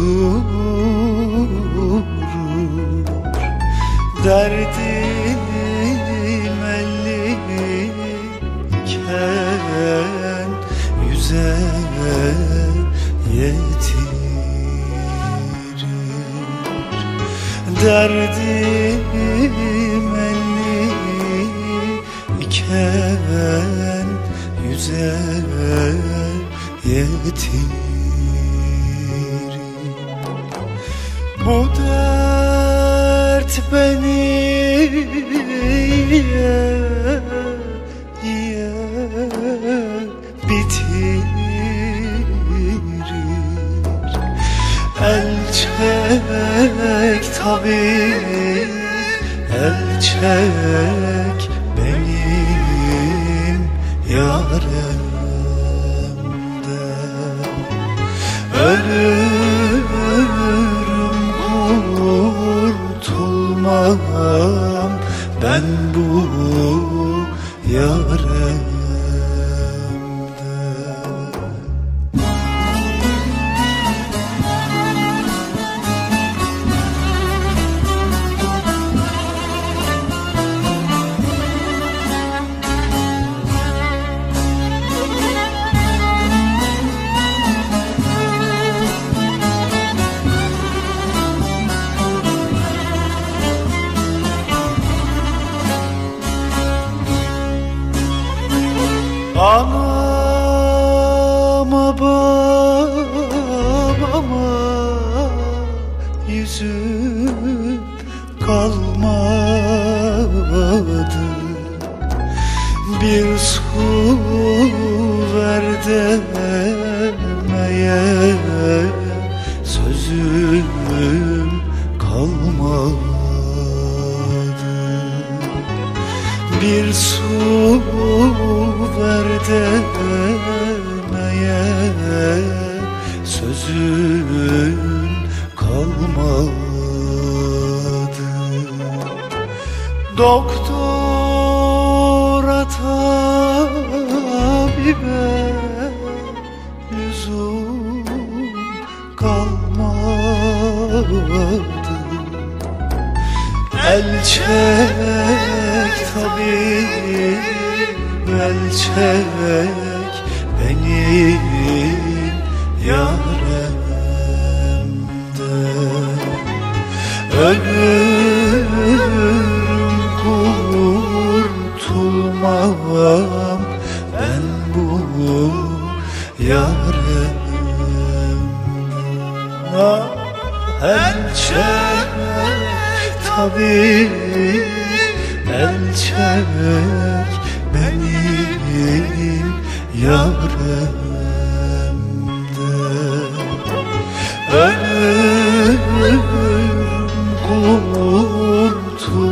oturur Derdim elliyken Yüze yetirir. Derdim elliyken Yüze yetirir Bu dert beni ye, ye, bitirir. El çek tabi El çek benim yarimden Ben bu yarimden Bir su ver demeye sözüm kalmadı. Bir su ver demeye sözün kalmadı. Doktora El çek tabi El çek benim yarimden Ölürüm kurtulmam Ben bu El Pençek tabi Pençek benim yarımdır Ölüm kurtulmaz